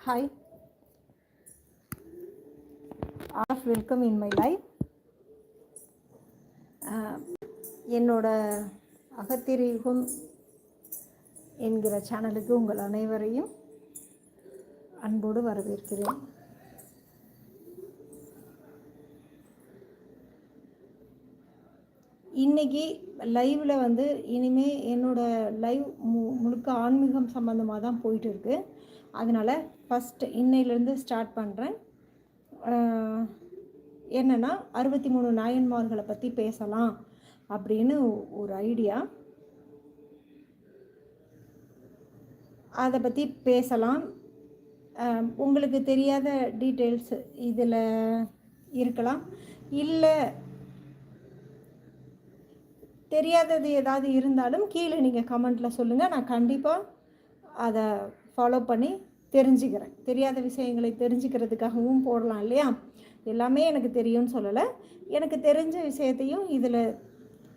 Hi off welcome in my life என்னோட அகத்திரியுகம் என்கிற சேனலுக்கு உங்கள் அனைவரையும் அன்போடு வரவேற்கிறேன். இன்னைக்கு லைவில் வந்து இனிமேல் என்னோட லைவ் மு முழுக்க ஆன்மீகம் சம்மந்தமாக தான் போயிட்டு இருக்குது அதனால் ஃபஸ்ட்டு இன்னையிலேருந்து ஸ்டார்ட் பண்ணுறேன் என்னென்னா அறுபத்தி மூணு நாயன்மார்களை பற்றி பேசலாம் அப்படின்னு ஒரு ஐடியா. அதை பற்றி பேசலாம். உங்களுக்கு தெரியாத டீட்டெயில்ஸ் இதில் இருக்கலாம். இல்லை தெரியாதது ஏதாவது இருந்தாலும் கீழே நீங்கள் கமெண்ட்டில் சொல்லுங்கள் நான் கண்டிப்பாக அதை ஃபாலோ பண்ணி தெரிஞ்சுக்கிறேன். தெரியாத விஷயங்களை தெரிஞ்சுக்கிறதுக்காகவும் போடலாம் இல்லையா? எல்லாமே எனக்கு தெரியும்னு சொல்லலை. எனக்கு தெரிஞ்ச விஷயத்தையும் இதில்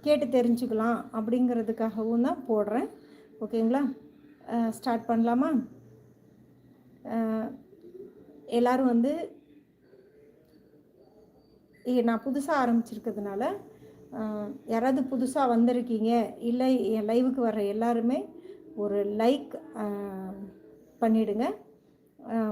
கேட்டு தெரிஞ்சுக்கலாம் அப்படிங்கிறதுக்காகவும் தான் போடுறேன். ஓகேங்களா? ஸ்டார்ட் பண்ணலாமா? எல்லோரும் எல்லாரும் வந்து நான் புதுசாக ஆரம்பிச்சிருக்கிறதுனால யாராவது புதுசாக வந்திருக்கீங்க இல்லை என் லைவுக்கு வர்ற எல்லாருமே ஒரு லைக் பண்ணிவிடுங்க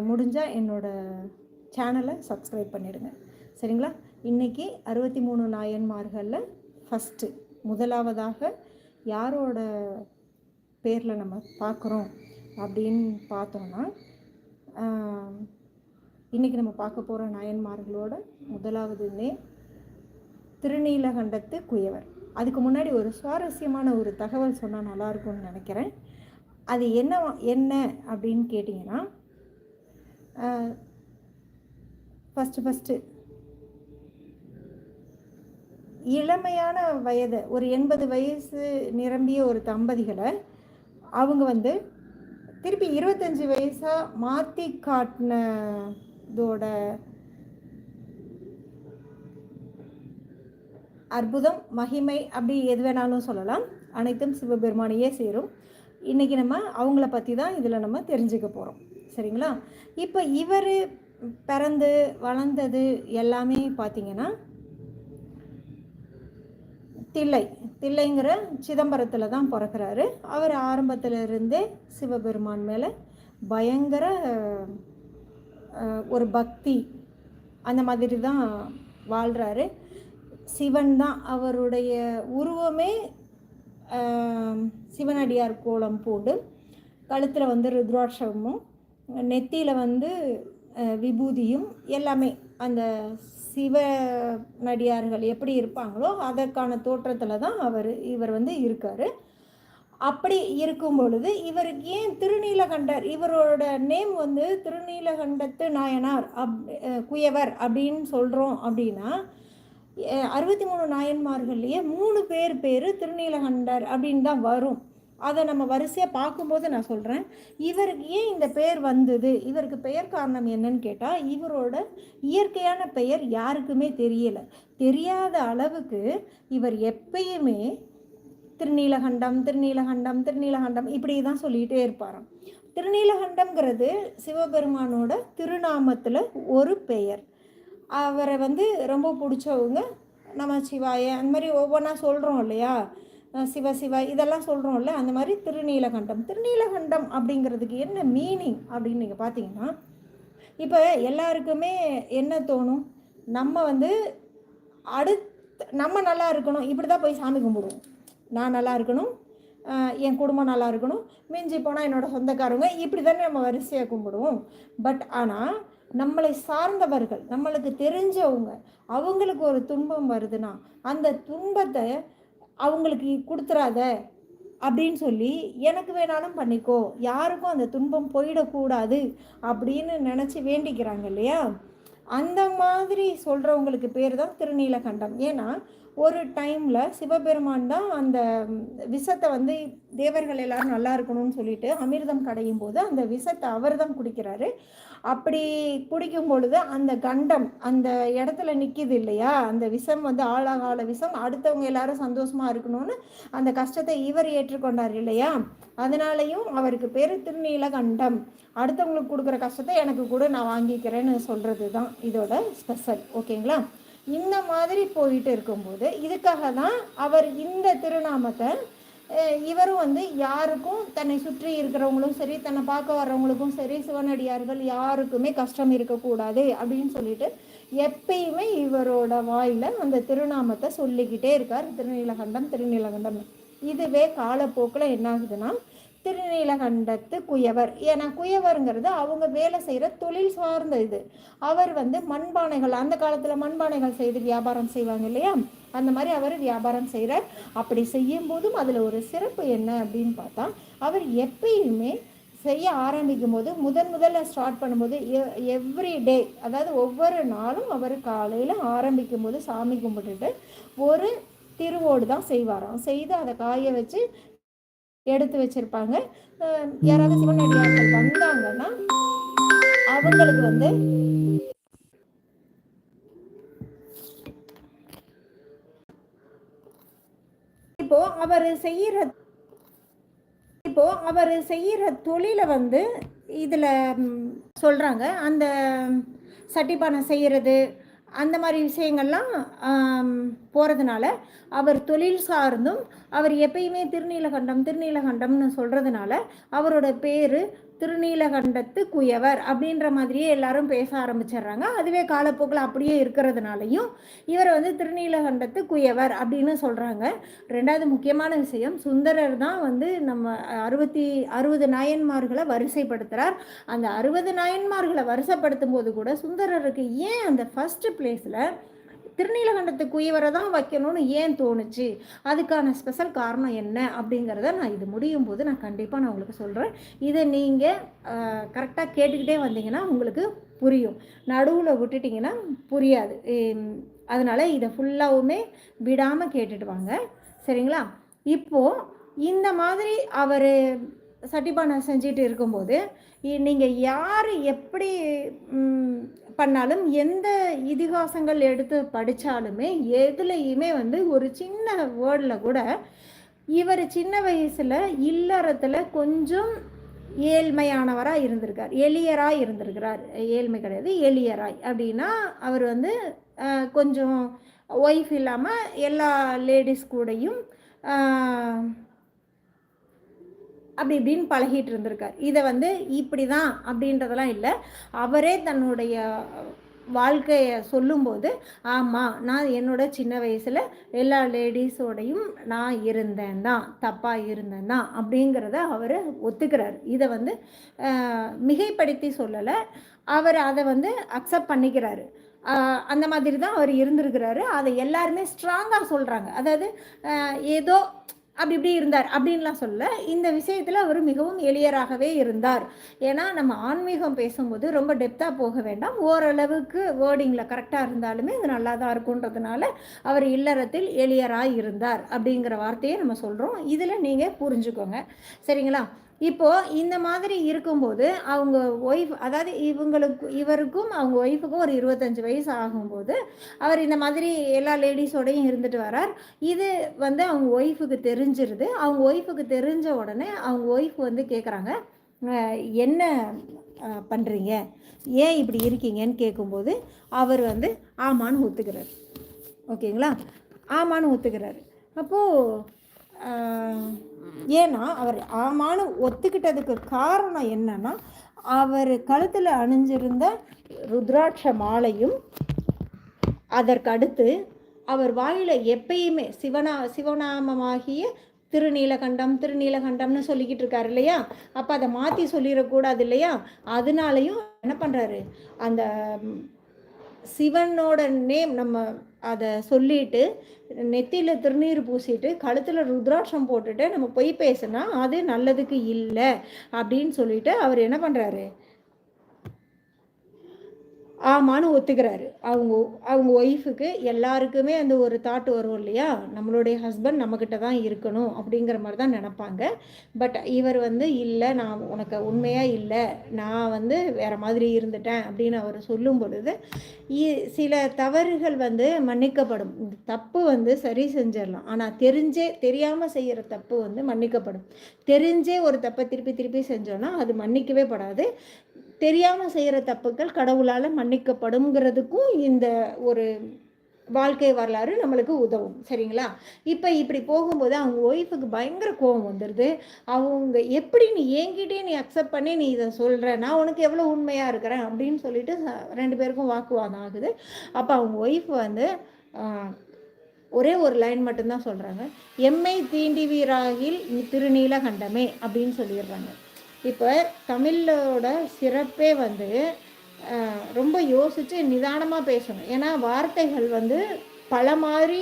முடிஞ்சால் என்னோடய சேனலை சப்ஸ்கிரைப் பண்ணிவிடுங்க சரிங்களா? இன்றைக்கி அறுபத்தி மூணு நாயன்மார்களில் ஃபஸ்ட்டு முதலாவதாக யாரோட பேரில் நம்ம பார்க்குறோம் அப்படின்னு பார்த்தோன்னா இன்றைக்கி நம்ம பார்க்க போகிற நாயன்மார்களோட முதலாவது நேம் திருநீலகண்டத்து குயவர். அதுக்கு முன்னாடி ஒரு சுவாரஸ்யமான ஒரு தகவல் சொன்னால் நல்லாயிருக்கும்னு நினைக்கிறேன். அது என்ன என்ன அப்படின்னு கேட்டிங்கன்னா ஃபஸ்ட்டு ஃபஸ்ட்டு இளமையான வயது ஒரு எண்பது வயசு நிரம்பிய ஒரு தம்பதிகளை அவங்க வந்து திருப்பி இருபத்தஞ்சி வயசாக மாற்றி காட்டினதோட அற்புதம் மகிமை அப்படி எது வேணாலும் சொல்லலாம். அனைத்தும் சிவபெருமானையே சேரும். இன்றைக்கி நம்ம அவங்கள பற்றி தான் இதில் நம்ம தெரிஞ்சுக்க போகிறோம் சரிங்களா? இப்போ இவர் பிறந்து வளர்ந்தது எல்லாமே பார்த்தீங்கன்னா தில்லை. தில்லைங்கிற சிதம்பரத்தில் தான் பிறக்கிறாரு. அவர் ஆரம்பத்திலிருந்தே சிவபெருமான் மேலே பயங்கர ஒரு பக்தி அந்த மாதிரி தான் வாழ்கிறாரு சிவன் தான் அவருடைய உருவமே சிவனடியார் கோலம் போட்டு கழுத்தில் வந்து ருத்ராட்சமும் நெத்தியில் வந்து விபூதியும் எல்லாமே அந்த சிவ நடிகார்கள் எப்படி இருப்பாங்களோ அதற்கான தோற்றத்தில் தான் அவர் இவர் வந்து இருக்கார். அப்படி இருக்கும் பொழுது இவருக்கு ஏன் திருநீலகண்டர் இவரோட நேம் வந்து திருநீலகண்டத்து நாயனார் அப் குயவர் அப்படின்னு சொல்கிறோம் அப்படின்னா அறுபத்தி மூணு நாயன்மார்கள்லேயே மூணு பேர் பேர் திருநீலகண்டர் அப்படின்னு தான் வரும். அதை நம்ம வரிசையாக பார்க்கும்போது நான் சொல்கிறேன் இவருக்கு ஏன் இந்த பெயர் வந்தது? இவருக்கு பெயர் காரணம் என்னன்னு கேட்டால் இவரோட இயற்கையான பெயர் யாருக்குமே தெரியலை. தெரியாத அளவுக்கு இவர் எப்பயுமே திருநீலகண்டம் திருநீலகண்டம் திருநீலகண்டம் இப்படி தான் சொல்லிகிட்டே இருப்பாராம். திருநீலகண்டம்ங்கிறது சிவபெருமானோட திருநாமத்தில் ஒரு பெயர். அவரை வந்து ரொம்ப பிடிச்சவங்க நம்ம சிவாய. அந்த மாதிரி ஒவ்வொன்றா சொல்கிறோம் இல்லையா? சிவ சிவ இதெல்லாம் சொல்கிறோம்ல அந்த மாதிரி திருநீலகண்டம். திருநீலகண்டம் அப்படிங்கிறதுக்கு என்ன மீனிங் அப்படின்னு நீங்கள் பார்த்தீங்கன்னா இப்போ எல்லாருக்குமே என்ன தோணும்? நம்ம வந்து அடுத் நம்ம நல்லா இருக்கணும். இப்படி தான் போய் சாமி கும்பிடுவோம். நான் நல்லா இருக்கணும். என் குடும்பம் நல்லா இருக்கணும். மிஞ்சி போனால் என்னோடய சொந்தக்காரங்க. இப்படி தானே நம்ம வரிசையாக கும்பிடுவோம். பட் ஆனால் நம்மளை சார்ந்தவர்கள் நம்மளுக்கு தெரிஞ்சவங்க அவங்களுக்கு ஒரு துன்பம் வருதுன்னா அந்த துன்பத்தை அவங்களுக்கு கொடுத்துறாத அப்படின்னு சொல்லி எனக்கு வேணாலும் பண்ணிக்கோ யாருக்கும் அந்த துன்பம் போயிடக்கூடாது அப்படின்னு நினச்சி வேண்டிக்கிறாங்க இல்லையா? அந்த மாதிரி சொல்கிறவங்களுக்கு பேர் தான் திருநீலகண்டம். ஏன்னா ஒரு டைமில் சிவபெருமான் தான் அந்த விஷத்தை வந்து தேவர்கள் எல்லாரும் நல்லா இருக்கணும்னு சொல்லிட்டு அமிர்தம் கடையும் போது அந்த விஷத்தை அவர் தான் குடிக்கிறாரு. அப்படி குடிக்கும் பொழுது அந்த கண்டம் அந்த இடத்துல நிற்கிது இல்லையா? அந்த விஷம் வந்து ஆழகால விஷம். அடுத்தவங்க எல்லாரும் சந்தோஷமா இருக்கணும்னு அந்த கஷ்டத்தை இவர் ஏற்றுக்கொண்டார் இல்லையா? அதனாலையும் அவருக்கு பேர் திருநீலகண்டம். அடுத்தவங்களுக்கு கொடுக்குற கஷ்டத்தை எனக்கு கூட நான் வாங்கிக்கிறேன்னு சொல்கிறது தான் இதோட ஸ்பெஷல் ஓகேங்களா? இந்த மாதிரி போயிட்டு இருக்கும்போது இதுக்காக தான் அவர் இந்த திருநாமத்தை இவரும் வந்து யாருக்கும் தன்னை சுற்றி இருக்கிறவங்களும் சரி தன்னை பார்க்க வர்றவங்களுக்கும் சரி சிவனடியார்கள் யாருக்குமே கஷ்டம் இருக்கக்கூடாது அப்படின்னு சொல்லிட்டு எப்பயுமே இவரோட வாயில் அந்த திருநாமத்தை சொல்லிக்கிட்டே இருக்கார் திருநீலகண்டம் திருநீலகண்டம் இதுவே காலப்போக்கில் என்ன ஆகுதுன்னா திருநீலகண்டத்து குயவர். ஏன்னா குயவருங்கிறது அவங்க வேலை செய்கிற தொழில் சார்ந்த இது. அவர் வந்து மண்பானைகள் அந்த காலத்தில் மண்பானைகள் செய்து வியாபாரம் செய்வாங்க இல்லையா? அந்த மாதிரி அவர் வியாபாரம் செய்கிறார் அப்படி செய்யும் போதும் அதில் ஒரு சிறப்பு என்ன அப்படின்னு பார்த்தா அவர் எப்பயுமே செய்ய ஆரம்பிக்கும் போது முதன் முதல்ல ஸ்டார்ட் பண்ணும்போது எவ்ரி டே அதாவது ஒவ்வொரு நாளும் அவர் காலையில் ஆரம்பிக்கும் போது சாமி கும்பிட்டுட்டு ஒரு திருவோடு தான் செய்வாராம். செய்து அதை காய வச்சு எடுத்து வச்சிருப்பாங்க. யாராவது சிவனடியார்கள் வந்தாங்கன்னா அவங்களுக்கு வந்து இப்போ அவர் செய்யற இப்போ அவர் செய்யற தொழிலை வந்து இதுல சொல்றாங்க. அந்த சட்டிப்பானை செய்யறது அந்த மாதிரி விஷயங்கள்லாம் போகிறதுனால அவர் தொழில் சார்ந்தும் அவர் எப்பயுமே திருநீலகண்டம் திருநீலகண்டம்னு சொல்கிறதுனால அவரோட பேர் திருநீலகண்டத்து குயவர் அப்படின்ற மாதிரியே எல்லாரும் பேச ஆரம்பிச்சிடுறாங்க. அதுவே காலப்போக்கில் அப்படியே இருக்கிறதுனாலையும் இவரை வந்து திருநீலகண்டத்து குயவர் அப்படின்னு சொல்கிறாங்க ரெண்டாவது முக்கியமான விஷயம் சுந்தரர் தான் வந்து நம்ம அறுபத்தி அறுபது நாயன்மார்களை வரிசைப்படுத்துகிறார் அந்த அறுபது நாயன்மார்களை வரிசைப்படுத்தும் போது கூட சுந்தரருக்கு ஏன் அந்த ஃபஸ்ட்டு பிளேஸில் திருநீலகண்டத்து குயவரை தான் வைக்கணும்னு ஏன் தோணுச்சு? அதுக்கான ஸ்பெஷல் காரணம் என்ன? அப்படிங்கிறத நான் இது முடியும் போது நான் கண்டிப்பாக நான் உங்களுக்கு சொல்கிறேன் இதை நீங்கள் கரெக்டாக கேட்டுக்கிட்டே வந்தீங்கன்னா உங்களுக்கு புரியும். நடுவில் விட்டுட்டிங்கன்னா புரியாது. அதனால் இதை ஃபுல்லாகவுமே விடாமல் கேட்டுட்டு வாங்க. சரிங்களா? இப்போது இந்த மாதிரி அவர் சட்டிபானை செஞ்சுட்டு இருக்கும்போது நீங்கள் யார் எப்படி பண்ணாலும் எந்த இதிகாசங்கள் எடுத்து படித்தாலுமே எதுலேயுமே வந்து ஒரு சின்ன வேர்டில் கூட இவர் சின்ன வயசில் இல்லறத்தில் கொஞ்சம் ஏழ்மையானவராக இருந்திருக்கார். எளியராக இருந்திருக்கிறார். ஏழ்மை கிடையாது எளியராய். அப்படின்னா அவர் வந்து கொஞ்சம் ஒய்ஃப் இல்லாமல் எல்லா லேடிஸ் கூடையும் அப்படி இப்படின்னு பழகிட்டு இருந்திருக்கார். இதை வந்து இப்படி தான் அப்படின்றதெல்லாம் இல்லை. அவரே தன்னுடைய வாழ்க்கையை சொல்லும்போது ஆமாம் நான் என்னோட சின்ன வயசில் எல்லா லேடிஸோடையும் நான் இருந்தேன் தான் தப்பாக இருந்தேன் தான் அப்படிங்கிறத அவர் ஒத்துக்கிறார். இதை வந்து மிகைப்படுத்தி சொல்லலை. அவர் அதை வந்து அக்செப்ட் பண்ணிக்கிறாரு. அந்த மாதிரி தான் அவர் இருந்திருக்கிறாரு. அதை எல்லாருமே ஸ்ட்ராங்காக சொல்கிறாங்க அதாவது ஏதோ அப்படி இப்படி இருந்தார் அப்படின்லாம் சொல்ல இந்த விஷயத்தில் அவர் மிகவும் எளியராகவே இருந்தார். ஏன்னா நம்ம ஆன்மீகம் பேசும்போது ரொம்ப டெப்த்தாக போக வேண்டாம். ஓரளவுக்கு வேர்டிங்கில் கரெக்டாக இருந்தாலுமே அது நல்லா தான் இருக்குன்றதுனால அவர் இல்லறத்தில் எளியராக இருந்தார் அப்படிங்கிற வார்த்தையை நம்ம சொல்கிறோம் இதில் நீங்கள் புரிஞ்சுக்கோங்க. சரிங்களா? இப்போது இந்த மாதிரி இருக்கும்போது அவங்க ஒய்ஃப் அதாவது இவங்களுக்கு இவருக்கும் அவங்க ஒய்ஃபுக்கும் ஒரு இருபத்தஞ்சி வயசு ஆகும்போது அவர் இந்த மாதிரி எல்லா லேடிஸோடையும் இருந்துட்டு வரார். இது வந்து அவங்க ஒய்ஃபுக்கு தெரிஞ்சிருது. அவங்க ஒய்ஃபுக்கு தெரிஞ்ச உடனே அவங்க ஒய்ஃப் வந்து கேட்குறாங்க என்ன பண்ணுறீங்க ஏன் இப்படி இருக்கீங்கன்னு கேட்கும்போது அவர் வந்து ஆமான்னு ஒத்துக்கிறார். ஓகேங்களா? ஆமான்னு ஒத்துக்கிறார். அப்போது ஏன்னா அவர் ஆமான்னு ஒத்துக்கிட்டதுக்கு காரணம் என்னன்னா அவர் கழுத்தில் அணிஞ்சிருந்த ருத்ராட்ச மாலையும் அதற்கடுத்து அவர் வாயில் எப்பயுமே சிவனா சிவநாமமாகிய திருநீலகண்டம் திருநீலகண்டம்னு சொல்லிக்கிட்டு இருக்காரு இல்லையா? அப்போ அதை மாற்றி சொல்லிடக்கூடாது இல்லையா? அதனாலையும் என்ன பண்ணுறாரு அந்த சிவனோட நேம் நம்ம அதை சொல்லிட்டு நெத்தியில் திருநீர் பூசிட்டு கழுத்தில் ருத்ராட்சம் போட்டுட்டு நம்ம பொய் பேசுனா அது நல்லதுக்கு இல்லை அப்படின்னு சொல்லிட்டு அவர் என்ன பண்ணுறாரு ஆமான்னு ஒத்துக்கிறாரு. அவங்க அவங்க ஒய்ஃபுக்கு எல்லாருக்குமே அந்த ஒரு தாட் வரும் இல்லையா? நம்மளுடைய ஹஸ்பண்ட் நம்மக்கிட்ட தான் இருக்கணும் அப்படிங்கிற மாதிரி தான் நினப்பாங்க. பட் இவர் வந்து இல்லை நான் உனக்கு உண்மையாக இல்லை. நான் வந்து வேறு மாதிரி இருந்துட்டேன். அப்படின்னு அவர் சொல்லும் பொழுது இ- சில தவறுகள் வந்து மன்னிக்கப்படும். இந்த தப்பு வந்து சரி செஞ்சிடலாம். ஆனால் தெரிஞ்சே தெரியாமல் செய்கிற தப்பு வந்து மன்னிக்கப்படும். தெரிஞ்சே ஒரு தப்பை திருப்பி திருப்பி செஞ்சோன்னா அது மன்னிக்கவே படாது. தெரியாமல் செய்கிற தப்புக்கள் கடவுளால் மன்னிக்கப்படுங்கிறதுக்கும் இந்த ஒரு வாழ்க்கை வரலாறு நம்மளுக்கு உதவும். சரிங்களா? இப்போ இப்படி போகும்போது அவங்க ஒய்ஃபுக்கு பயங்கர கோபம் வந்துடுது அவங்க எப்படி நீ என்கிட்டே நீ அக்செப்ட் பண்ணி நீ இதை சொல்கிற நான் உனக்கு எவ்வளோ உண்மையாக இருக்கிறேன்? அப்படின்னு சொல்லிட்டு ச- ரெண்டு பேருக்கும் வாக்குவாதம் ஆகுது. அப்போ அவங்க ஒய்ஃப் வந்து ஒரே ஒரு லைன் மட்டும்தான் சொல்கிறாங்க எம்மை தீண்டிவீராகில் திருநீலகண்டமே அப்படின்னு சொல்லிடுறாங்க. இப்போ தமிழோட சிறப்பே வந்து ரொம்ப யோசித்து நிதானமாக பேசணும். ஏன்னா வார்த்தைகள் வந்து பல மாதிரி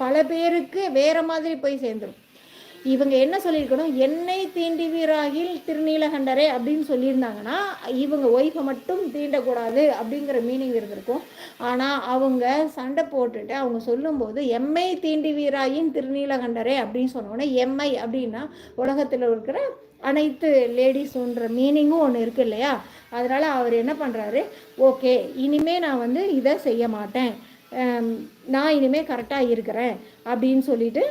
பல பேருக்கு வேறு மாதிரி போய் சேர்ந்துடும் இவங்க என்ன சொல்லியிருக்கணும்? என்னை தீண்டிவீராகில் திருநீலகண்டரே அப்படின்னு சொல்லியிருந்தாங்கன்னா இவங்க ஒய்ஃபை மட்டும் தீண்டக்கூடாது அப்படிங்கிற மீனிங் இருந்திருக்கும். ஆனால் அவங்க சண்டை போட்டுட்டு அவங்க சொல்லும்போது எம்மை தீண்டிவீராயின் திருநீலகண்டரே அப்படின்னு சொன்னோன்னே எம்ஐ அப்படின்னா உலகத்தில் இருக்கிற அனைத்து லேடிஸுன்ற மீனிங்கும் ஒன்று இருக்கு இல்லையா? அதனால் அவர் என்ன பண்ணுறாரு ஓகே இனிமே நான் வந்து இதை செய்ய மாட்டேன். நான் இனிமே கரெக்டாக இருக்கிறேன் அப்படின்னு சொல்லிட்டு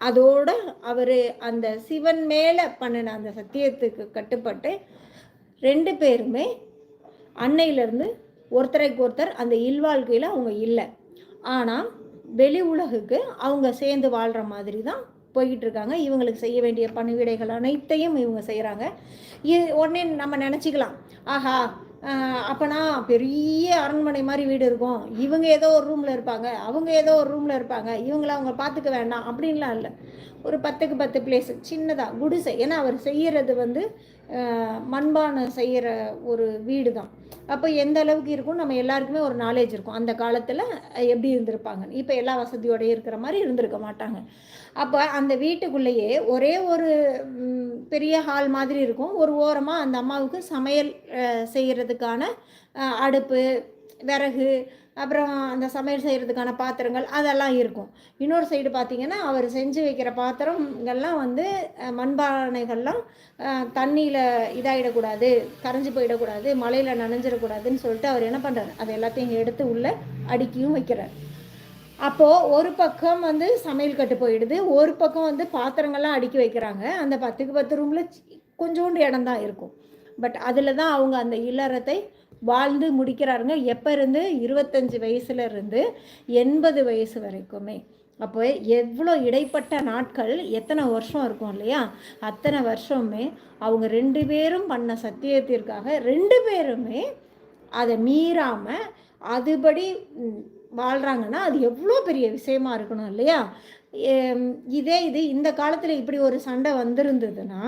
அதோட அவர் அந்த சிவன் மேலே பண்ணின அந்த சத்தியத்துக்கு கட்டுப்பட்டு ரெண்டு பேருமே அன்னையிலேருந்து ஒருத்தரைக்கு ஒருத்தர் அந்த இல்வாழ்க்கையில் அவங்க இல்லை. ஆனால் வெளி உலகுக்கு அவங்க சேர்ந்து வாழ்கிற மாதிரி தான் போய்கிட்டு இருக்காங்க இவங்களுக்கு செய்ய வேண்டிய பணிவிடைகள் அனைத்தையும் இவங்க செய்கிறாங்க இது உடனே நம்ம நினச்சிக்கலாம். ஆஹா அப்போனா பெரிய அரண்மனை மாதிரி வீடு இருக்கும். இவங்க ஏதோ ஒரு ரூமில் இருப்பாங்க. அவங்க ஏதோ ஒரு ரூமில் இருப்பாங்க. இவங்கள அவங்க பார்த்துக்க வேண்டாம் அப்படின்லாம் இல்லை. ஒரு பத்துக்கு பத்து பிளேஸ் சின்னதாக குடிசை. ஏன்னா அவர் செய்கிறது வந்து மண்பானை செய்கிற ஒரு வீடு தான் அப்போ எந்த அளவுக்கு இருக்கும்? நம்ம எல்லாருக்குமே ஒரு நாலேஜ் இருக்கும். அந்த காலத்தில் எப்படி இருந்திருப்பாங்க இப்போ எல்லா வசதியோடய இருக்கிற மாதிரி இருந்திருக்க மாட்டாங்க. அப்போ அந்த வீட்டுக்குள்ளேயே ஒரே ஒரு பெரிய ஹால் மாதிரி இருக்கும். ஒரு ஓரமாக அந்த அம்மாவுக்கு சமையல் செய்கிறதுக்கான அடுப்பு விறகு அப்புறம் அந்த சமையல் செய்கிறதுக்கான பாத்திரங்கள் அதெல்லாம் இருக்கும். இன்னொரு சைடு பார்த்தீங்கன்னா அவர் செஞ்சு வைக்கிற பாத்திரங்கள்லாம் வந்து மண்பானைகள்லாம் தண்ணியில் இதாகிடக்கூடாது கரைஞ்சி போயிடக்கூடாது மழையில் நனைஞ்சிடக்கூடாதுன்னு சொல்லிட்டு அவர் என்ன பண்ணுறாரு அது எல்லாத்தையும் எடுத்து உள்ளே அடுக்கியும் வைக்கிறார். அப்போது ஒரு பக்கம் வந்து சமையல் கட்டு போயிடுது ஒரு பக்கம் வந்து பாத்திரங்கள்லாம் அடுக்கி வைக்கிறாங்க. அந்த பத்துக்கு பத்து ரூமில் கொஞ்சோண்டு இடம் தான் இருக்கும். பட் அதில் தான் அவங்க அந்த இல்லறத்தை வாழ்ந்து முடிக்கிறாருங்க. எப்போ இருந்து? இருபத்தஞ்சி வயசுல இருந்து எண்பது வயசு வரைக்குமே. அப்போ எவ்வளோ இடைப்பட்ட நாட்கள் எத்தனை வருஷம் இருக்கும் இல்லையா? அத்தனை வருஷமே அவங்க ரெண்டு பேரும் பண்ண சத்தியத்திற்காக ரெண்டு பேருமே அதை மீறாமல் அதுபடி வாழ்கிறாங்கன்னா அது எவ்வளோ பெரிய விஷயமா இருக்கணும் இல்லையா? இதே இது இந்த காலத்தில் இப்படி ஒரு சண்டை வந்திருந்ததுன்னா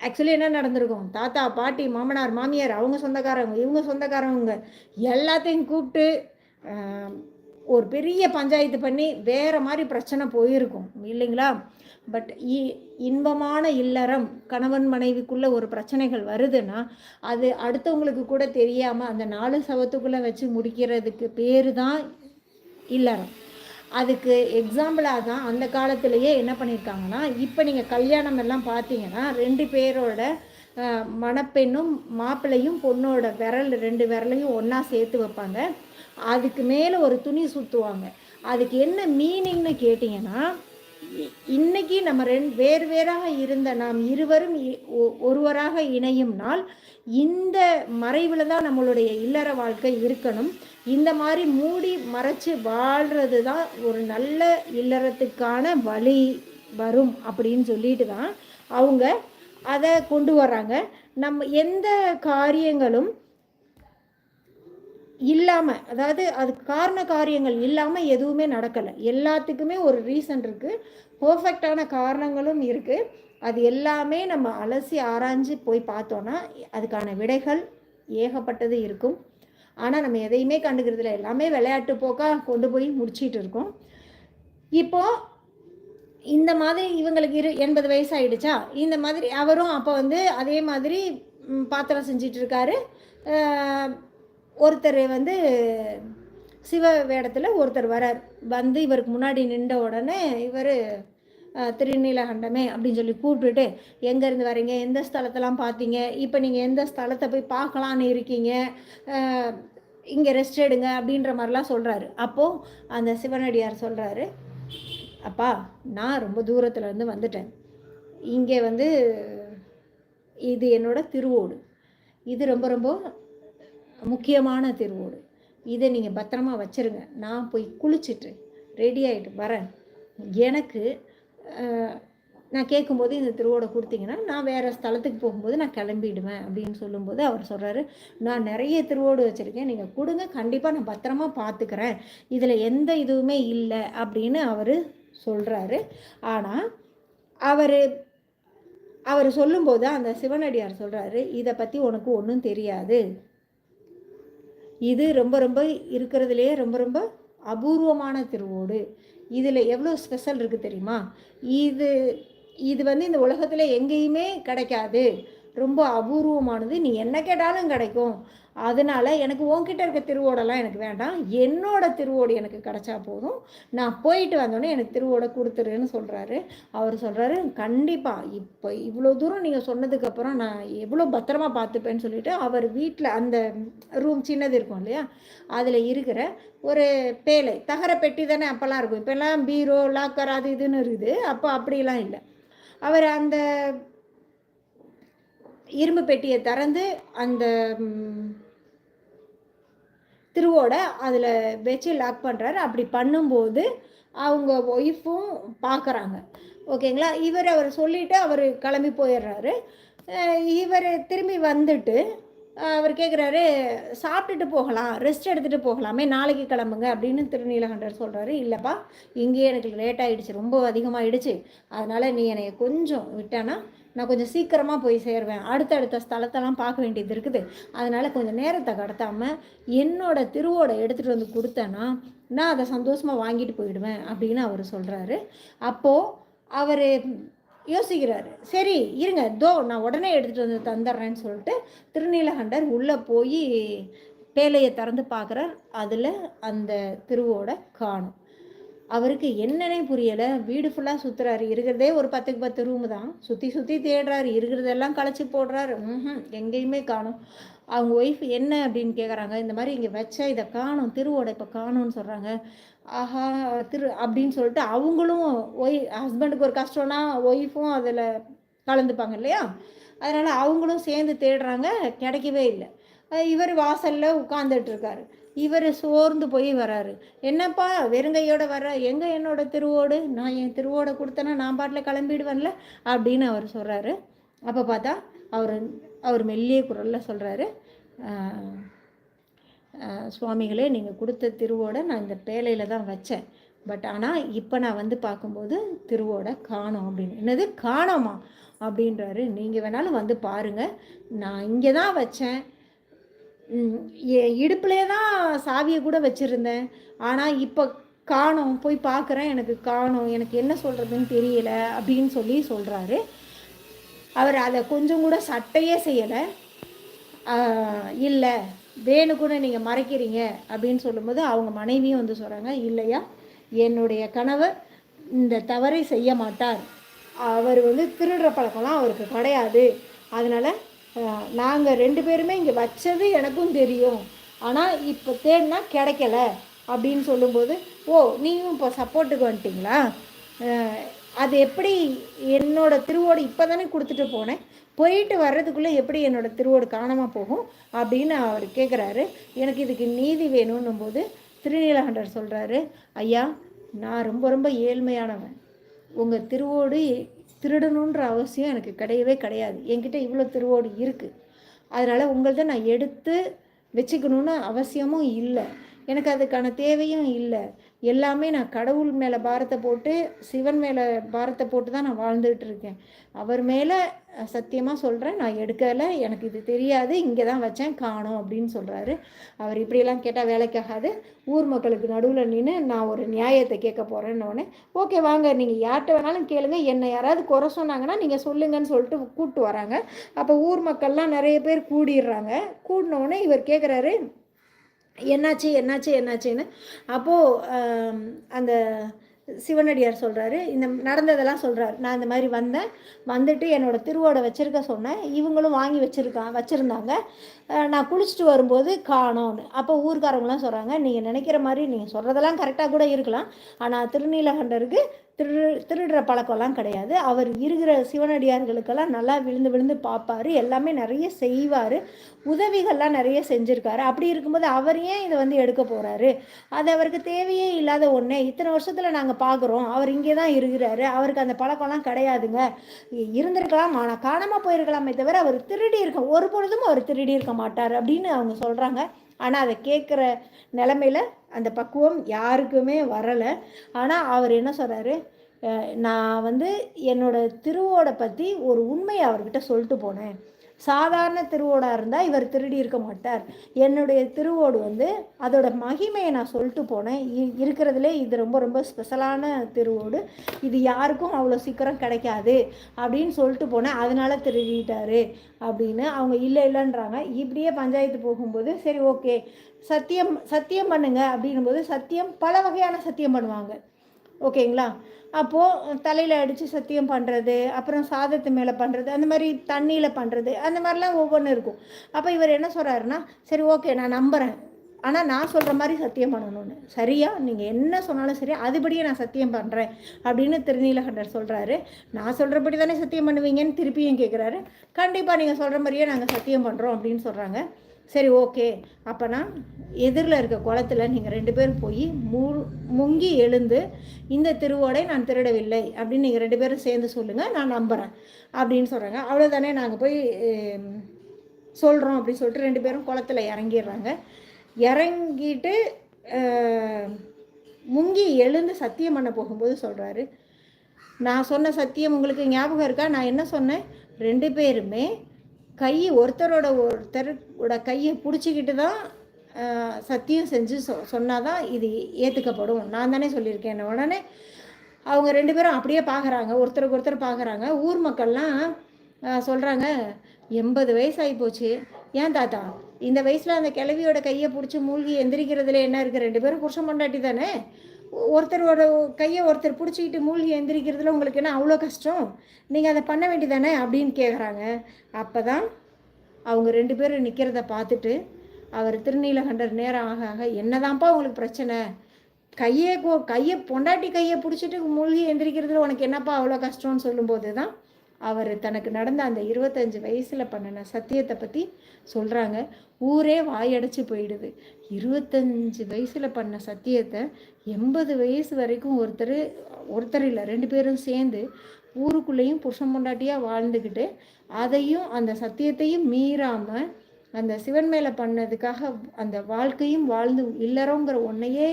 ஆக்சுவலி என்ன நடந்திருக்கும்? தாத்தா பாட்டி மாமனார் மாமியார் அவங்க சொந்தக்காரவங்க இவங்க சொந்தக்காரவங்க எல்லாத்தையும் கூப்பிட்டு ஒரு பெரிய பஞ்சாயத்து பண்ணி வேறு மாதிரி பிரச்சனை போயிருக்கும். இல்லைங்களா? பட் இ இன்பமான இல்லறம் கணவன் மனைவிக்குள்ளே ஒரு பிரச்சனைகள் வருதுன்னா அது அடுத்தவங்களுக்கு கூட தெரியாமல் அந்த நாலு சவத்துக்குள்ளே வச்சு முடிக்கிறதுக்கு பேர் தான் இல்லறம். அதுக்கு எக்ஸாம்பிளாக தான் அந்த காலத்திலேயே என்ன பண்ணியிருக்காங்கன்னா இப்போ நீங்கள் கல்யாணம் எல்லாம் பார்த்தீங்கன்னா ரெண்டு பேரோட மணப்பெண்ணும் மாப்பிள்ளையும் பொண்ணோட விரல் ரெண்டு விரலையும் ஒன்றா சேர்த்து வைப்பாங்க. அதுக்கு மேலே ஒரு துணி சுற்றுவாங்க அதுக்கு என்ன மீனிங்னு கேட்டிங்கன்னா இன்றைக்கி இன்னைக்கு நம்ம ரெண்டு வேறு வேறாக இருந்த நாம் இருவரும் இ- ஒ- ஒருவராக இணையும் நாள் இந்த மறைவில் தான் நம்மளுடைய இல்லற வாழ்க்கை இருக்கணும். இந்த மாதிரி மூடி மறைச்சு வாழ்கிறது தான் ஒரு நல்ல இல்லறத்துக்கான வழி வரும் அப்படின்னு சொல்லிட்டு தான் அவங்க அதை கொண்டு வர்றாங்க. நம்ம எந்த காரியங்களும் இல்லாமல் அதாவது அதுக்கு காரண காரியங்கள் இல்லாமல் எதுவுமே நடக்கலை. எல்லாத்துக்குமே ஒரு ரீசன் இருக்குது பர்ஃபெக்டான காரணங்களும் இருக்குது அது எல்லாமே நம்ம அலசி ஆராய்ஞ்சு போய் பார்த்தோன்னா அதுக்கான விடைகள் ஏகப்பட்டது இருக்கும். ஆனால் நம்ம எதையுமே கண்டுக்கிறதில்ல. எல்லாமே விளையாட்டு போக்காக கொண்டு போய் முடிச்சிட்டு இருக்கோம். இப்போது இந்த மாதிரி இவங்களுக்கு இரு எண்பது வயசு ஆயிடுச்சா? இந்த மாதிரி அவரும் அப்போ வந்து அதே மாதிரி பாத்திரம் செஞ்சிட்டு இருக்காரு. ஒருத்தர் வந்து சிவ வேடத்தில் ஒருத்தர் வரார். வந்து இவருக்கு முன்னாடி நின்ற உடனே இவர் திருநீலகண்டமே அப்படின்னு சொல்லி கூப்பிட்டுட்டு எங்கேருந்து வரீங்க? எந்த ஸ்தலத்தெல்லாம் பார்த்தீங்க? இப்போ நீங்கள் எந்த ஸ்தலத்தை போய் பார்க்கலான்னு இருக்கீங்க? இங்கே ரெஸ்ட் எடுங்க அப்படின்ற மாதிரிலாம் சொல்கிறாரு அப்போது அந்த சிவனடியார் சொல்கிறாரு அப்பா நான் ரொம்ப தூரத்தில் இருந்து வந்துட்டேன். இங்கே வந்து இது என்னோட திருவோடு. இது ரொம்ப ரொம்ப முக்கியமான திருவோடு. இதை நீங்கள் பத்திரமா வச்சிருங்க. நான் போய் குளிச்சுட்டு ரெடி ஆகிட்டு வரேன். எனக்கு நான் கேட்கும்போது இந்த திருவோடை கொடுத்தீங்கன்னா நான் வேறு ஸ்தலத்துக்கு போகும்போது நான் கிளம்பிடுவேன் அப்படின்னு சொல்லும்போது அவர் சொல்கிறாரு நான் நிறைய திருவோடு வச்சுருக்கேன். நீங்கள் கொடுங்க. கண்டிப்பாக நான் பத்திரமா பார்த்துக்கிறேன் இதில் எந்த இதுவுமே இல்லை. அப்படின்னு அவர் சொல்கிறாரு ஆனால் அவர் அவர் சொல்லும்போது அந்த சிவனடியார் சொல்கிறாரு இதை பற்றி உனக்கு ஒன்றும் தெரியாது. இது ரொம்ப ரொம்ப இருக்கிறதுலே ரொம்ப ரொம்ப அபூர்வமான திருவோடு. இதில் எவ்வளோ ஸ்பெஷல் இருக்குது தெரியுமா? இது இது வந்து இந்த உலகத்தில் எங்கேயுமே கிடைக்காது. ரொம்ப அபூர்வமானது. நீ என்ன கேட்டாலும் கிடைக்கும். அதனால எனக்கு உன்கிட்ட இருக்க திருவோடெல்லாம் எனக்கு வேண்டாம். என்னோட திருவோடு எனக்கு கிடைச்சா போதும். நான் போயிட்டு வந்தோடனே எனக்கு திருவோடை கொடுத்துருன்னு சொல்கிறாரு அவர் சொல்கிறாரு கண்டிப்பாக இப்போ இவ்வளோ தூரம் நீங்கள் சொன்னதுக்கப்புறம் நான் எவ்வளோ பத்திரமா பார்த்துப்பேன்னு சொல்லிட்டு அவர் வீட்டில் அந்த ரூம் சின்னது இருக்கும் இல்லையா? அதில் இருக்கிற ஒரு பேலை தகர பெட்டி தானே அப்போல்லாம் இருக்கும். இப்போல்லாம் பீரோ லாக்கர் அது இதுன்னு இருக்குது. அப்போ அப்படிலாம் இல்லை. அவர் அந்த இரும்பு பெட்டியை திறந்து அந்த திருவோட அதில் வச்சு லாக் பண்ணுறாரு அப்படி பண்ணும்போது அவங்க ஒய்ஃபும் பார்க்குறாங்க ஓகேங்களா? இவர் அவர் சொல்லிவிட்டு அவர் கிளம்பி போயிடுறாரு. இவர் திரும்பி வந்துட்டு அவர் கேட்குறாரு சாப்பிட்டுட்டு போகலாம். ரெஸ்ட் எடுத்துகிட்டு போகலாமே. நாளைக்கு கிளம்புங்க. அப்படின்னு திருநீலகண்டர் சொல்கிறாரு இல்லைப்பா இங்கேயே எனக்கு லேட் ஆகிடுச்சு ரொம்ப அதிகமாகிடுச்சு அதனால் நீ என்னை கொஞ்சம் விட்டானா நான் கொஞ்சம் சீக்கிரமாக போய் சேருவேன். அடுத்தடுத்த ஸ்தலத்தெல்லாம் பார்க்க வேண்டியது இருக்குது. அதனால் கொஞ்சம் நேரத்தை கடத்தாமல் என்னோட திருவோடை எடுத்துகிட்டு வந்து கொடுத்தேன்னா நான் அதை சந்தோஷமாக வாங்கிட்டு போயிடுவேன் அப்படின்னு அவர் சொல்கிறாரு அப்போது அவர் யோசிக்கிறாரு. சரி இருங்க. தோ நான் உடனே எடுத்துகிட்டு வந்து தந்துடுறேன்னு சொல்லிட்டு திருநீலகண்டர் உள்ளே போய் பேலையை திறந்து பார்க்குறார். அதில் அந்த திருவோட காணும். அவருக்கு என்னன்னே புரியலை. வீடு ஃபுல்லாக சுற்றுறாரு இருக்கிறதே ஒரு பத்துக்கு பத்து ரூமு தான். சுற்றி சுற்றி தேடுறாரு. இருக்கிறதெல்லாம் களைச்சி போடுறாரு. ம் எங்கேயுமே காணும். அவங்க ஒய்ஃப் என்ன அப்படின்னு கேட்குறாங்க இந்த மாதிரி இங்கே வச்சா இதை காணும். திருவோட இப்போ காணும்னு சொல்கிறாங்க ஆஹா திரு அப்படின்னு சொல்லிட்டு அவங்களும் ஒய் ஹஸ்பண்டுக்கு ஒரு கஷ்டம்னா ஒய்ஃபும் அதில் கலந்துப்பாங்க இல்லையா? அதனால் அவங்களும் சேர்ந்து தேடுறாங்க. கிடைக்கவே இல்லை. இவர் வாசலில் உட்காந்துட்டு இருக்காரு. இவர் சோர்ந்து போய் வராரு. என்னப்பா வெறுங்கையோட வர்ற? எங்கே என்னோட திருவோடு? நான் என் திருவோட கொடுத்தேன்னா நான் பாட்டில் கிளம்பிடுவேன்ல? அப்படின்னு அவர் சொல்கிறாரு அப்போ பார்த்தா அவர் அவர் மெல்லிய குரலில் சொல்கிறாரு சுவாமிகளே நீங்கள் கொடுத்த திருவோட நான் இந்த பேழையில் தான் வச்சேன். பட் ஆனால் இப்போ நான் வந்து பார்க்கும்போது திருவோட காணோம் அப்படின்னு. என்னது? காணோமா? அப்படின்றாரு. நீங்கள் வேணாலும் வந்து பாருங்கள் நான் இங்கே தான் வச்சேன். இடுப்புலே தான் சாவியை கூட வச்சுருந்தேன். ஆனால் இப்போ காணும் போய் பார்க்குறேன் எனக்கு காணோம் எனக்கு என்ன சொல்கிறதுன்னு தெரியல அப்படின்னு சொல்லி சொல்கிறாரு அவர் அதை கொஞ்சம் கூட சட்டையே செய்யலை. இல்லை வேணு கூட நீங்கள் மறைக்கிறீங்க அப்படின்னு சொல்லும்போது அவங்க மனைவியும் வந்து சொல்கிறாங்க இல்லையா என்னுடைய கணவர் இந்த தவறை செய்ய மாட்டார். அவர் வந்து திருடுற பழக்கம்லாம் அவருக்கு கிடையாது. அதனால் நாங்கள் ரெண்டு பேருமே இங்கே வச்சது எனக்கும் தெரியும். ஆனால் இப்போ தேடினா கிடைக்கல அப்படின்னு சொல்லும்போது ஓ நீயும் இப்போ சப்போர்ட்டுக்கு வந்துட்டிங்களா? அது எப்படி என்னோட திருவோடு இப்போ தானே கொடுத்துட்டு போனேன். போயிட்டு வர்றதுக்குள்ளே எப்படி என்னோட திருவோடு காணாமல் போகும் அப்படின்னு அவர் கேட்குறாரு எனக்கு இதுக்கு நீதி வேணும்னும் போது திருநீலகண்டர் சொல்கிறாரு ஐயா நான் ரொம்ப ரொம்ப ஏழ்மையானவன். உங்கள் திருவோடு திருடணுன்ற அவசியம் எனக்கு கிடையவே கிடையாது. என்கிட்ட இவ்வளோ திருவோடு இருக்குது அதனால் உங்கள்தான் நான் எடுத்து வச்சுக்கணுன்னு அவசியமும் இல்லை. எனக்கு அதுக்கான தேவையும் இல்லை. எல்லாமே நான் கடவுள் மேலே பாரத்தை போட்டு சிவன் மேலே பாரத்தை போட்டு தான் நான் வாழ்ந்துகிட்டு இருக்கேன். அவர் மேலே சத்தியமாக சொல்கிறேன் நான் எடுக்கலை. எனக்கு இது தெரியாது. இங்கே தான் வச்சேன். காணோம் அப்படின்னு சொல்கிறாரு அவர் இப்படியெல்லாம் கேட்டால் வேலைக்காகாது. ஊர் மக்களுக்கு நடுவில் நின்று நான் ஒரு நியாயத்தை கேட்க போகிறேன்னொடனே ஓகே வாங்க. நீங்கள் யார்கிட்ட வேணாலும் கேளுங்க. என்னை யாராவது குறை சொன்னாங்கன்னா நீங்கள் சொல்லுங்கன்னு சொல்லிட்டு கூப்பிட்டு வராங்க. அப்போ ஊர் மக்கள்லாம் நிறைய பேர் கூடிடுறாங்க. கூடினோடனே இவர் கேட்குறாரு என்னாச்சு என்னாச்சு என்னாச்சுன்னு. அப்போது அந்த சிவனடியார் சொல்கிறாரு இந்த நடந்ததெல்லாம் சொல்கிறாரு நான் இந்த மாதிரி வந்தேன். வந்துட்டு என்னோடய திருவோடை வச்சுருக்க சொன்னேன். இவங்களும் வாங்கி வச்சுருக்கான் வச்சுருந்தாங்க. நான் குளிச்சுட்டு வரும்போது காணோன்னு. அப்போ ஊர்க்காரவங்களாம் சொல்கிறாங்க நீங்கள் நினைக்கிற மாதிரி நீங்கள் சொல்கிறதெல்லாம் கரெக்டாக கூட இருக்கலாம். ஆனால் திருநீலகண்டருக்கு திரு திருடுற பழக்கம்லாம் கிடையாது. அவர் இருக்கிற சிவனடியார்களுக்கெல்லாம் நல்லா விழுந்து விழுந்து பார்ப்பார். எல்லாமே நிறைய செய்வார். உதவிகள்லாம் நிறைய செஞ்சுருக்காரு. அப்படி இருக்கும்போது அவர் ஏன் இதை வந்து எடுக்க போகிறாரு அது அவருக்கு தேவையே இல்லாத ஒன்றே இத்தனை வருஷத்தில் நாங்கள் பார்க்குறோம். அவர் இங்கே தான் இருக்கிறாரு. அவருக்கு அந்த பழக்கம்லாம் கிடையாதுங்க. இருந்திருக்கலாம் ஆனால் காணாமல் போயிருக்கலாமே தவிர அவர் திருடி இருக்க ஒரு பொழுதும் அவர் திருடி இருக்க மாட்டார் அப்படின்னு அவங்க சொல்கிறாங்க ஆனால் அதை கேட்குற நிலமையில் அந்த பக்குவம் யாருக்குமே வரலை. ஆனால் அவர் என்ன சொல்கிறாரு நான் வந்து என்னோடய திருவோடை பற்றி ஒரு உண்மையை அவர்கிட்ட சொல்லிட்டு போனேன். சாதாரண திருவோடாக இருந்தால் இவர் திருடி இருக்க மாட்டார். என்னுடைய திருவோடு வந்து அதோட மகிமையை நான் சொல்லிட்டு போனேன். இருக்கிறதுலே இது ரொம்ப ரொம்ப ஸ்பெஷலான திருவோடு. இது யாருக்கும் அவ்வளோ சீக்கிரம் கிடைக்காது அப்படின்னு சொல்லிட்டு போனேன். அதனால் திருடிட்டாரு அப்படின்னு அவங்க இல்லை இல்லைன்றாங்க. இப்படியே பஞ்சாயத்து போகும்போது சரி ஓகே சத்தியம் சத்தியம் பண்ணுங்க அப்படின்னும்போது சத்தியம் பல வகையான சத்தியம் பண்ணுவாங்க. ஓகேங்களா? அப்போது தலையில் அடித்து சத்தியம் பண்ணுறது அப்புறம் சாதத்து மேலே பண்ணுறது அந்த மாதிரி தண்ணியில் பண்ணுறது அந்த மாதிரிலாம் ஒவ்வொன்றும் இருக்கும். அப்போ இவர் என்ன சொல்கிறாருன்னா சரி ஓகே நான் நம்புகிறேன் ஆனால் நான் சொல்கிற மாதிரி சத்தியம் பண்ணணும்னு. சரியா? நீங்கள் என்ன சொன்னாலும் சரி அதுபடியே நான் சத்தியம் பண்ணுறேன் அப்படின்னு திருநீலகண்டர் சொல்கிறாரு நான் சொல்கிறபடி தானே சத்தியம் பண்ணுவீங்கன்னு திருப்பியும் கேட்குறாரு கண்டிப்பாக நீங்கள் சொல்கிற மாதிரியே நாங்கள் சத்தியம் பண்ணுறோம் அப்படின்னு சொல்கிறாங்க சரி ஓகே. அப்போனா எதிரில் இருக்க குளத்தில் நீங்கள் ரெண்டு பேரும் போய் மு முங்கி எழுந்து இந்த திருவோடை நான் திருடவில்லை அப்படின்னு நீங்கள் ரெண்டு பேரும் சேர்ந்து சொல்லுங்கள் நான் நம்புகிறேன் அப்படின்னு சொல்கிறாங்க அவ்வளோதானே நாங்கள் போய் சொல்கிறோம் அப்படின்னு சொல்லிட்டு ரெண்டு பேரும் குளத்தில் இறங்கிடுறாங்க. இறங்கிட்டு முங்கி எழுந்து சத்தியம் பண்ண போகும்போது சொல்கிறாரு நான் சொன்ன சத்தியம் உங்களுக்கு ஞாபகம் இருக்கா? நான் என்ன சொன்னேன்? ரெண்டு பேருமே கை ஒருத்தரோட ஒருத்தரோட கையை பிடிச்சிக்கிட்டு தான் சத்தியம் செஞ்சு சொ சொன்னால் தான் இது ஏற்றுக்கப்படும் நான் தானே சொல்லியிருக்கேன். உடனே அவங்க ரெண்டு பேரும் அப்படியே பார்க்குறாங்க ஒருத்தருக்கு ஒருத்தர் பார்க்குறாங்க ஊர் மக்கள்லாம் சொல்கிறாங்க எண்பது வயசு ஆகி போச்சு. ஏன் தாத்தா? இந்த வயசில் அந்த கிழவியோட கையை பிடிச்சி மூழ்கி எந்திரிக்கிறதுல என்ன இருக்குது ரெண்டு பேரும் புருஷன் பொண்டாட்டி தானே? ஒருத்தரோட கையை ஒருத்தர் பிடிச்சிக்கிட்டு மூழ்கி எந்திரிக்கிறதுல உங்களுக்கு என்ன அவ்வளோ கஷ்டம்? நீங்கள் அதை பண்ண வேண்டியதானே அப்படின்னு கேட்குறாங்க அப்போ தான் அவங்க ரெண்டு பேரும் நிற்கிறத பார்த்துட்டு அவர் திருநீலகண்டர் நேரம் ஆக ஆக என்னதான்ப்பா உங்களுக்கு பிரச்சனை? கையை கையை பொண்டாட்டி கையை பிடிச்சிட்டு மூழ்கி எந்திரிக்கிறதுல உனக்கு என்னப்பா அவ்வளோ கஷ்டம்னு சொல்லும்போது தான் அவர் தனக்கு நடந்த அந்த இருபத்தஞ்சி வயசில் பண்ணின சத்தியத்தை பற்றி சொல்கிறாங்க ஊரே வாயடைச்சு போயிடுது. இருபத்தஞ்சு வயசில் பண்ண சத்தியத்தை எண்பது வயசு வரைக்கும் ஒருத்தர் ஒருத்தர் இல்லை ரெண்டு பேரும் சேர்ந்து ஊருக்குள்ளேயும் புருஷன் பொண்டாட்டியாக வாழ்ந்துக்கிட்டு அதையும் அந்த சத்தியத்தையும் மீறாமல் அந்த சிவன் மேலே பண்ணதுக்காக அந்த வாழ்க்கையும் வாழ்ந்து இல்லறோங்கிற ஒன்றையே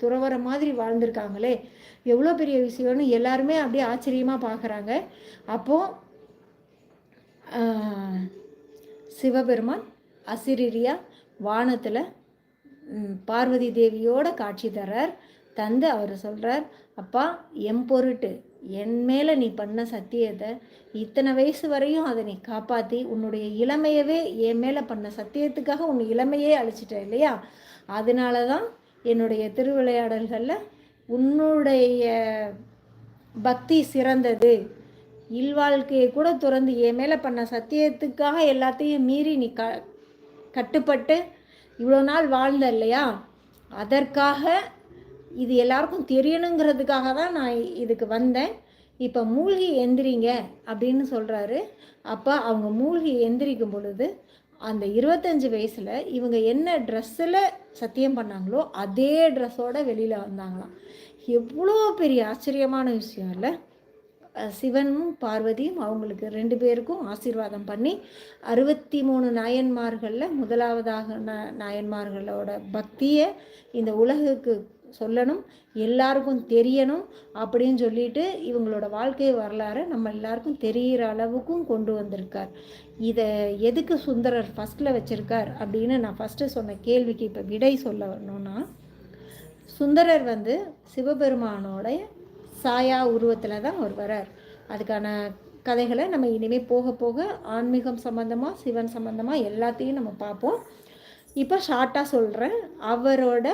துறவர மாதிரி வாழ்ந்திருக்காங்களே. எவ்வளோ பெரிய விஷயம்னு எல்லாருமே அப்படியே ஆச்சரியமாக பார்க்குறாங்க அப்போது சிவபெருமான் அசிரியா வானத்தில் பார்வதி தேவியோட காட்சி தரார் தந்து அவர் சொல்கிறார் அப்பா என் பொருட்டு என் மேலே நீ பண்ண சத்தியத்தை இத்தனை வயசு வரையும் அதை நீ காப்பாற்றி உன்னுடைய இளமையவே என் மேலே பண்ண சத்தியத்துக்காக உன் இளமையே அழிச்சிட்ட இல்லையா? அதனால தான் என்னுடைய திருவிளையாடல்களில் உன்னுடைய பக்தி சிறந்தது. இல்வாழ்க்கையை கூட துறந்து என் மேலே பண்ண சத்தியத்துக்காக எல்லாத்தையும் மீறி நீ க கட்டுப்பட்டு இவ்வளோ நாள் வாழ்ந்த இல்லையா? அதற்காக இது எல்லாருக்கும் தெரியணுங்கிறதுக்காக தான் நான் இதுக்கு வந்தேன். இப்போ மூழ்கி எந்திரிங்க அப்படின்னு சொல்கிறாரு அப்போ அவங்க மூழ்கி எந்திரிக்கும் பொழுது அந்த இருபத்தஞ்சி வயசில் இவங்க என்ன ட்ரெஸ்ஸில் சத்தியம் பண்ணாங்களோ அதே ட்ரெஸ்ஸோட வெளியில் வந்தாங்களாம். எவ்வளோ பெரிய ஆச்சரியமான விஷயம் இல்லை? சிவனும் பார்வதியும் அவங்களுக்கு ரெண்டு பேருக்கும் ஆசீர்வாதம் பண்ணி அறுபத்தி மூணு நாயன்மார்களில் முதலாவதாக ந- நாயன்மார்களோட பக்தியை இந்த உலகுக்கு சொல்லணும் எல்லாருக்கும் தெரியணும் அப்படின்னு சொல்லிட்டு இவங்களோட வாழ்க்கை வரலாறு நம்ம எல்லாருக்கும் தெரிகிற அளவுக்கும் கொண்டு வந்திருக்கார். இதை எதுக்கு சுந்தரர் ஃபஸ்ட்டில் வச்சுருக்கார் அப்படின்னு நான் ஃபஸ்ட்டு சொன்ன கேள்விக்கு இப்போ விடை சொல்லணும்னா சுந்தரர் வந்து சிவபெருமானோட சாயா உருவத்தில் தான் அவர் வரார். அதுக்கான கதைகளை நம்ம இனிமேல் போக போக ஆன்மீகம் சம்மந்தமாக சிவன் சம்மந்தமாக எல்லாத்தையும் நம்ம பார்ப்போம். இப்போ ஷார்ட்டாக சொல்கிறேன் அவரோட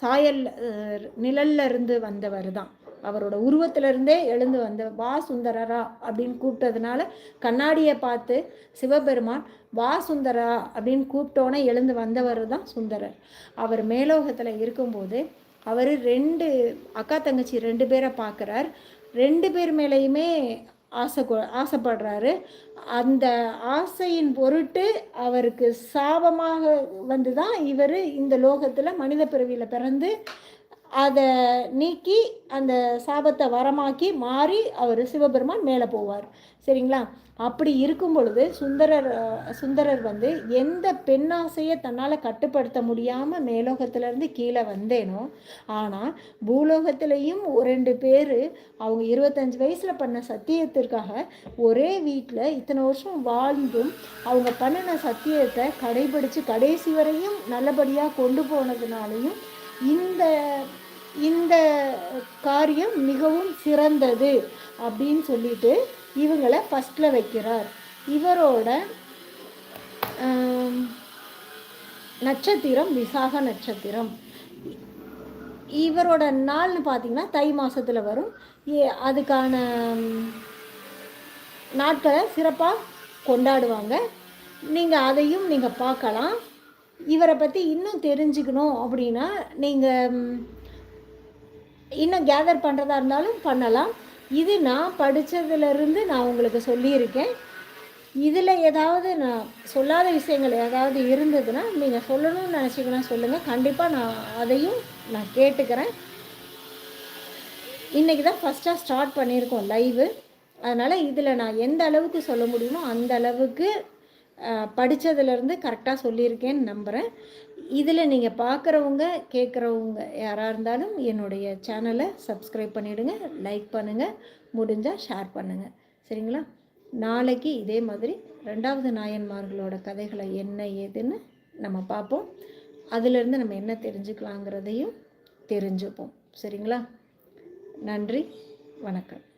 சாயல் நிழல்ல இருந்து வந்தவர் தான். அவரோட உருவத்திலிருந்தே எழுந்து வந்த வா சுந்தரரா அப்படின்னு கூப்பிட்டதுனால கண்ணாடியை பார்த்து சிவபெருமான் வா சுந்தரா அப்படின்னு கூப்பிட்டோன்னே எழுந்து வந்தவர் தான் சுந்தரர். அவர் மேலோகத்தில் இருக்கும்போது அவர் ரெண்டு அக்கா தங்கச்சி ரெண்டு பேரை பார்க்குறார். ரெண்டு பேர் மேலேயுமே ஆசை கொ- ஆசைப்படுறாரு. அந்த ஆசையின் பொருட்டு அவருக்கு சாபமாக வந்து தான் இவர் இந்த லோகத்தில் மனித பிறவியில் பிறந்து அதை நீக்கி அந்த சாபத்தை வரமாக்கி மாறி அவர் சிவபெருமான் மேலே போவார். சரிங்களா? அப்படி இருக்கும் பொழுது சுந்தரர் சுந்தரர் வந்து எந்த பெண்ணாசையை தன்னால் கட்டுப்படுத்த முடியாமல் மேலோகத்திலேருந்து கீழே வந்தேனோ ஆனால் பூலோகத்திலையும் ஒரு ரெண்டு பேர் அவங்க இருபத்தஞ்சி வயசில் பண்ண சத்தியத்திற்காக ஒரே வீட்டில் இத்தனை வருஷம் வாழ்ந்தும் அவங்க பண்ணின சத்தியத்தை கடைபிடித்து கடைசி வரையும் நல்லபடியாக கொண்டு போனதுனாலையும் இந்த இந்த காரியம் மிகவும் சிறந்தது அப்படின்னு சொல்லிட்டு இவங்களை ஃபஸ்ட்டில் வைக்கிறார். இவரோட நட்சத்திரம் விசாக நட்சத்திரம். இவரோட நாள்னு பார்த்தீங்கன்னா தை மாதத்தில் வரும். ஏ- அதுக்கான நாட்களை சிறப்பாக கொண்டாடுவாங்க. நீங்கள் அதையும் நீங்கள் பார்க்கலாம். இவரை பற்றி இன்னும் தெரிஞ்சுக்கணும் அப்படின்னா நீங்கள் இன்னும் கேதர் பண்ணுறதா இருந்தாலும் பண்ணலாம். இது நான் படித்ததுலேருந்து நான் உங்களுக்கு சொல்லியிருக்கேன். இதில் ஏதாவது நான் சொல்லாத விஷயங்கள் ஏதாவது இருந்ததுன்னா நீங்கள் சொல்லணும்னு நினச்சிங்கன்னா சொல்லுங்கள் கண்டிப்பாக நான் அதையும் நான் கேட்டுக்கிறேன். இன்றைக்கி தான் ஃபஸ்ட்டாக ஸ்டார்ட் பண்ணியிருக்கோம் லைவு அதனால் இதில் நான் எந்த அளவுக்கு சொல்ல முடியுமோ அந்த அளவுக்கு படித்ததுலேருந்து கரெக்டாக சொல்லியிருக்கேன்னு நம்புகிறேன் இதில் நீங்கள் பார்க்குறவங்க கேட்குறவங்க யாராக இருந்தாலும் என்னுடைய சேனலை சப்ஸ்கிரைப் பண்ணிவிடுங்க லைக் பண்ணுங்கள் முடிஞ்சால் ஷேர் பண்ணுங்கள் சரிங்களா? நாளைக்கு இதே மாதிரி ரெண்டாவது நாயன்மார்களோட கதைகளை என்ன ஏதுன்னு நம்ம பார்ப்போம். அதிலிருந்து நம்ம என்ன தெரிஞ்சுக்கலாங்கிறதையும் தெரிஞ்சுப்போம். சரிங்களா? நன்றி வணக்கம்.